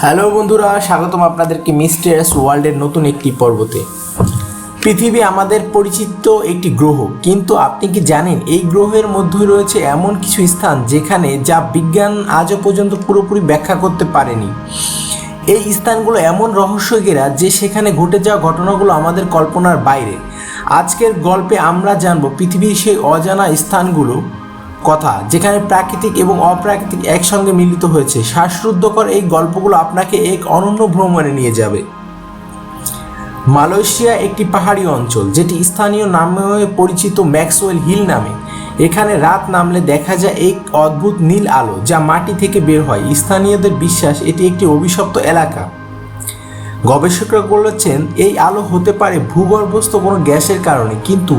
Hello বন্ধুরা, স্বাগতম আপনাদেরকে মিস্টার্স ওয়ার্ল্ডের নতুন একটি পর্বতে। পৃথিবী আমাদের পরিচিত একটি গ্রহ, কিন্তু আপনি কি জানেন এই গ্রহের মধ্যে রয়েছে এমন কিছু স্থান যেখানে যা বিজ্ঞান আজও পর্যন্ত পুরোপুরি ব্যাখ্যা করতে পারেনি? এই স্থানগুলো এমন রহস্য ঘেরা যে সেখানে ঘটে যাওয়া ঘটনাগুলো আমাদের কল্পনার বাইরে। আজকের গল্পে আমরা জানব পৃথিবীর সেই অজানা স্থানগুলো কথা, যেখানে প্রাকৃতিক এবং অপ্রাকৃতিক একসঙ্গে মিলিত হয়েছে। শ্বাসরুদ্ধকর এই গল্পগুলো আপনাকে এক অনন্য ভ্রমণে নিয়ে যাবে। মালয়েশিয়া একটি পাহাড়ি অঞ্চল, যেটি স্থানীয় নামে পরিচিত ম্যাক্সওয়েল হিল নামে। এখানে রাত নামলে দেখা যায় এক অদ্ভুত নীল আলো, যা মাটি থেকে বের হয়। স্থানীয়দের বিশ্বাস, এটি একটি অভিশপ্ত এলাকা। গবেষকরা বলেছেন, এই আলো হতে পারে ভূগর্ভস্থ কোনো গ্যাসের কারণে, কিন্তু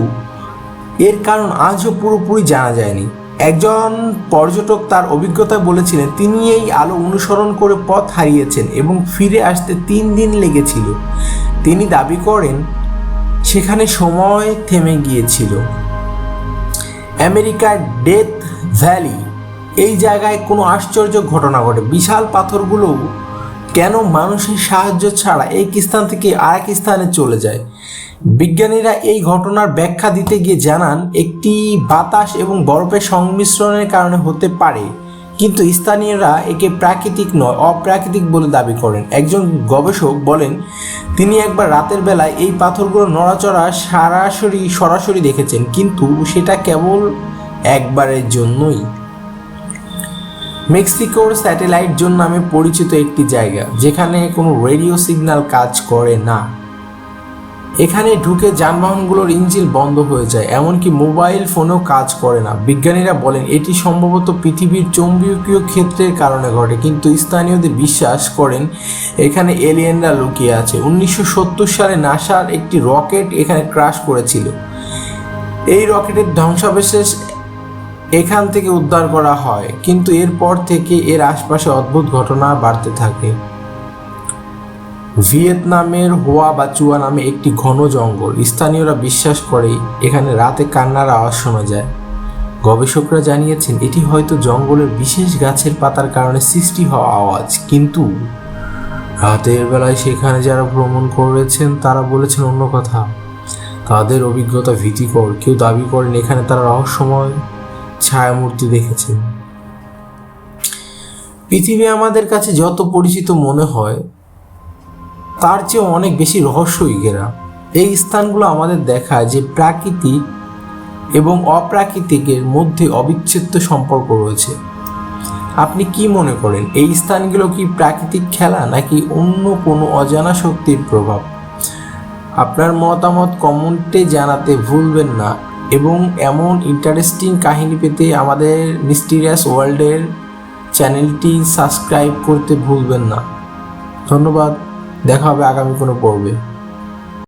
এর কারণ আজও পুরোপুরি জানা যায়নি। একজন পর্যটক তার অভিজ্ঞতায় বলেছিলেন, তিনি এই আলো অনুসরণ করে পথ হারিয়েছেন এবং ফিরে আসতে তিন দিন লেগেছিল। তিনি দাবি করেন, সেখানে সময় থেমে গিয়েছিল। আমেরিকার ডেথ ভ্যালি, এই জায়গায় কোনো আশ্চর্য ঘটনা ঘটে। বিশাল পাথরগুলো কেন মানুষের সাহায্য ছাড়া এক স্থান থেকে আরেক স্থানে চলে যায়? বিজ্ঞানীরা এই ঘটনার ব্যাখ্যা দিতে গিয়ে জানান, একটি বাতাস এবং বরফের সংমিশ্রণের কারণে হতে পারে, কিন্তু স্থানীয়রা একে প্রাকৃতিক নয়, অপ্রাকৃতিক বলে দাবি করেন। একজন গবেষক বলেন, তিনি একবার রাতের বেলায় এই পাথরগুলো নড়াচড়া সরাসরি সরাসরি দেখেছেন, কিন্তু সেটা কেবল একবারের জন্যই। মেক্সিকোর স্যাটেলাইট জোন নামে পরিচিত একটি জায়গা, যেখানে কোনো রেডিও সিগন্যাল কাজ করে না। এখানে ঢুকে যানবাহনগুলোর ইঞ্জিন বন্ধ হয়ে যায়, এমনকি মোবাইল ফোনও কাজ করে না। বিজ্ঞানীরা বলেন, এটি সম্ভবত পৃথিবীর চৌম্বকীয় ক্ষেত্রের কারণে ঘটে, কিন্তু স্থানীয়দের বিশ্বাস করেন, এখানে এলিয়েনরা লুকিয়ে আছে। উনিশশো সত্তর সালে নাসার একটি রকেট এখানে ক্রাশ করেছিল। এই রকেটের ধ্বংসাবশেষ এখান থেকে উদ্ধার করা হয়, কিন্তু এরপর থেকে এর আশপাশে অদ্ভুত ঘটনা বাড়তে থাকে। ভিয়েতনামের হোয়া বা চুয়া নামে একটি ঘন জঙ্গল। স্থানীয়রা বিশ্বাস করে এখানে রাতে কান্নার আওয়াজ শোনা যায়। গবেষকরা জানিয়েছেন, এটি হয়তো জঙ্গলের বিশেষ গাছের পাতার কারণে সৃষ্টি হওয়া আওয়াজ। কিন্তু রাতের বেলায় সেখানে যারা ভ্রমণ করেছেন, তারা বলেছেন অন্য কথা। তাদের অভিজ্ঞতা ভীতিকর। কেউ দাবি করেন, এখানে তারা রহস্যময় ছায়ামূর্তি দেখেছেন। পৃথিবী আমাদের কাছে যত পরিচিত মনে হয় তার চেয়ে অনেক বেশি রহস্যই ঘেরা। এই স্থানগুলো আমাদের দেখায় যে প্রাকৃতিক এবং অপ্রাকৃতিকের মধ্যে অবিচ্ছেদ্য সম্পর্ক রয়েছে। আপনি কি মনে করেন, এই স্থানগুলো কি প্রাকৃতিক খেলা নাকি অন্য কোনো অজানা শক্তির প্রভাব? আপনার মতামত কমেন্টে জানাতে ভুলবেন না এবং এমন ইন্টারেস্টিং কাহিনী পেতে আমাদের মিস্টিরিয়াস ওয়ার্ল্ডের চ্যানেলটি সাবস্ক্রাইব করতে ভুলবেন না। ধন্যবাদ। দেখা হবে আগামী কোনো পর্বে।